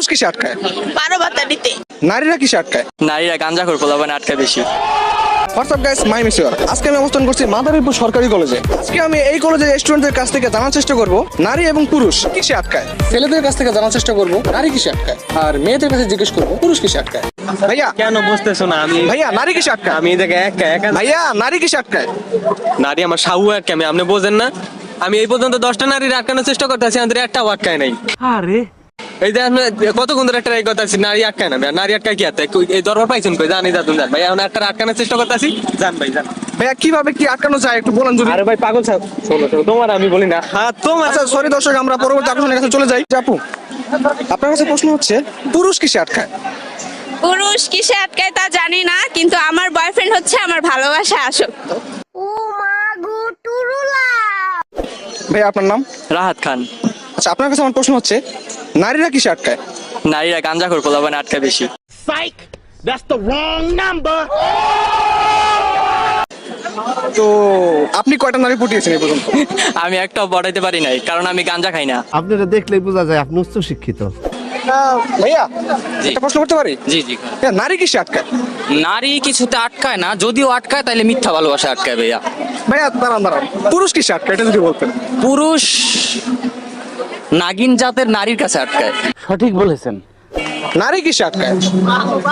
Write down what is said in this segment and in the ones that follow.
পুরুষ কিসে আটকায়? বারো ভাতারিতে নারীরা কিসে আটকায়? নারীরা গাঞ্জা খোর পোলাপানে আটকা বেশি। হোয়াটসঅ্যাপ গাইস মাই মিসিওর আজকে আমি অবস্থান করছি মাদারীপুর সরকারি কলেজে। আজকে আমি এই কলেজের স্টুডেন্টদের কাছ থেকে জানার চেষ্টা করব নারী এবং পুরুষ কিসে আটকায়? ছেলেদের কাছ থেকে জানার চেষ্টা করব নারী কিসে আটকায়? আর মেয়েদের কাছে জিজ্ঞেস করব পুরুষ কিসে আটকায়? ভাইয়া কেন বুঝতেছো না? আমি ভাইয়া নারী কিসে আটকায়? আমি এদিকে একা একা ভাইয়া নারী কিসে আটকায়? নারী আমার সাহু আটকে আমি আপনি বোঝেন না? আমি এই পর্যন্ত দশটা নারীর আটকানোর চেষ্টা করতেছি আমাদের একটা আটকায় নাই। আরে এই যে আপনি কতক্ষণ ধরে একটা কথা আছি? নারী আটকায় না ভাই, নারী আটকায় কি আছে? এই দরবার পাইছেন কই? জানি জান। ভাই এখন একটা আটকানোর চেষ্টা করতেছি। জান ভাই জান। ভাইয়া কীভাবে কি আটকানো যায় একটু বলেন যদি। আরে ভাই পাগল ছাড় শোনো শোনো তোমার আমি বলি না। হ্যাঁ তোমার আচ্ছা সরি দর্শক আমরা পরবর্তী আকর্ষণের কাছে চলে যাই। আপু আপনার কাছে প্রশ্ন হচ্ছে পুরুষ কিসে আটকায়? পুরুষ কিসে আটকায় তা জানি না কিন্তু আমার বয়ফ্রেন্ড হচ্ছে আমার ভালোবাসা আসক্ত ভাইয়া আপনার নাম? রাহাত খান। আচ্ছা আপনার কাছে আমার প্রশ্ন হচ্ছে নারীরা কিসে আটকায়? নারীরা গাঞ্জা খোর পোলাপানে আটকায় বেশি। তো আপনি কয়টা নারী পটিয়েছেন এই পর্যন্ত? আমি একটাও বড়াইতে পারি নাই কারণ আমি গাঞ্জা খাই না। আপনারা দেখলেই বোঝা যায় আপনি উচ্চ শিক্ষিত। ভাইয়া একটা প্রশ্ন করতে পারি? জি জি। নারী কিসে আটকায়? নারী কিছুতে আটকায় না যদিও আটকায় তাহলে মিথ্যা ভালোবাসা আটকায় ভাইয়া। ভাইয়া দাঁড়ান দাঁড়ান। পুরুষ কিসে আটকায় এটা যদি বলতেন। পুরুষ নাগিন জাতের নারীর কাছে আটকায়। সঠিক বলেছেন। নারী কিসে আটকায়?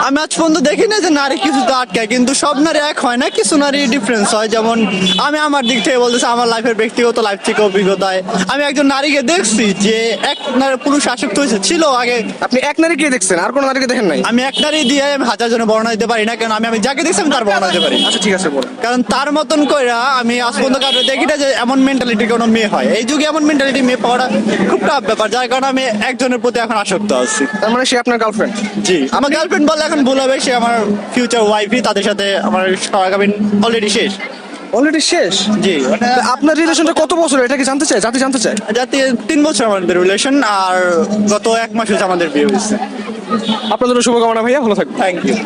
আমি আজ পর্যন্ত দেখি না যে নারী কিছু তো আটকায় কিন্তু সব নারী এক হয় না কিছু নারী ডিফারেন্স হয়। যেমন আমি আমার দিক থেকে বলতেছি আমার লাইফের ব্যক্তিগত লাইফ থেকে অভিজ্ঞতায় আমি একজন নারীকে দেখছি যে এক নারী পুরুষ আসক্ত হয়েছে ছিল আগে। আপনি এক নারীকে দেখছেন আর কোন নারীকে দেখেন নাই? আমি এক নারী দিয়ে আমি হাজার জনে বর্ণনা দিতে পারি না কারণ আমি আমি যাকে দেখছি আমি তার বর্ণনা দিতে পারি। আচ্ছা ঠিক আছে বলেন। কারণ তার মতন কইরা আমি আজ পর্যন্ত কারও দেখি না যে এমন মেন্টালিটি কোনো মেয়ে হয়। এই যুগে এমন মেন্টালিটি মেয়ে পাওয়াটা খুব টাফ ব্যাপার যার কারণে আমি একজনের প্রতি এখন আসক্ত আছি। তার মানে সে আপনার গার্লফ্রেন্ড জি। আমার গার্লফ্রেন্ড বললে এখন ভুল হবে সে আমার ফিউচার ওয়াইফই তাদের সাথে আমার সহাগামীন অলরেডি শেষ। অলরেডি শেষ? জি। মানে আপনার রিলেশনটা কত বছর? এটা কি জানতে চাই জাতি জানতে চাই যাতে তিন বছর আমাদের রিলেশন আর গত এক মাস হচ্ছে আমাদের বিয়ে হয়েছে। আপনাদের শুভকামনা ভাইয়া ভালো থাকবেন। থ্যাংক ইউ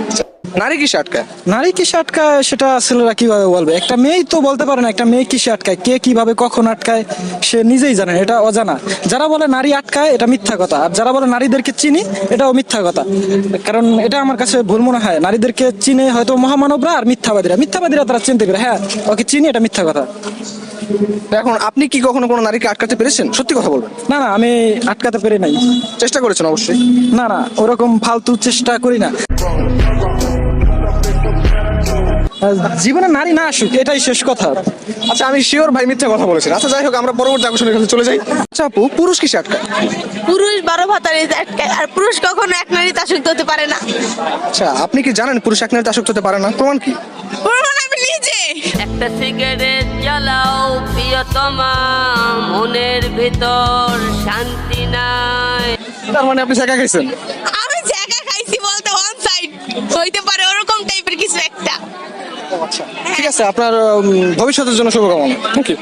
নারী কিসে আটকায় নারী কিসে আটকায় সেটা ছেলেরা কীভাবে বলবে? একটা মেয়েই তো বলতে পারে না একটা মেয়ে কিসে আটকায় কে কীভাবে কখন আটকায় সে নিজেই জানে এটা অজানা। যারা বলে নারী আটকায় এটা মিথ্যা কথা। আর যারা বলে নারীদেরকে চিনি এটাও মিথ্যা কথা। কারণ এটা আমার কাছে ভুল মনে হয়। নারীদেরকে চিনে হয়তো মহামানবরা আর মিথ্যাবাদীরা। মিথ্যাবাদীরা তারা চিনতে পারে হ্যাঁ ওকে চিনি এটা মিথ্যা কথা। এখন আপনি কি কখনো কোনো নারীকে আটকাতে পেরেছেন? সত্যি কথা বলবেন। না না আমি আটকাতে পেরে নাই। চেষ্টা করেছেন অবশ্যই। না না ওরকম ফালতু চেষ্টা করি না। জীবনে নারী না আসুক এটাই শেষ কথা। আচ্ছা আমি শিওর ভাই মিথ্যা কথা বলেছেন আচ্ছা যাই হোক আমরা পরবর্তী আকর্ষণের কাছে চলে যাই। আচ্ছা আপু পুরুষ কিসে আটকায়? পুরুষ বারো আটকায় আর পুরুষ কখনো এক নারীতে আসক্ত হতে পারে না। আচ্ছা আপনি কি জানেন পুরুষ এক নারীতে আসক্ত হতে পারে না? প্রমাণ কি? প্রমাণ আমি নিজে। একটা সিগারেট জ্বালাও প্রিয়তমা মনের ভিতর শান্তি নাই। তার মানে আপনি শেখা খাইছেন? আমি জায়গা খাইছি বলতে ওয়ান সাইড হইতে পারে ওরকম টাইপের কিছু একটা। ঠিক আছে আপনার ভবিষ্যতের জন্য শুভকামনা। Thank you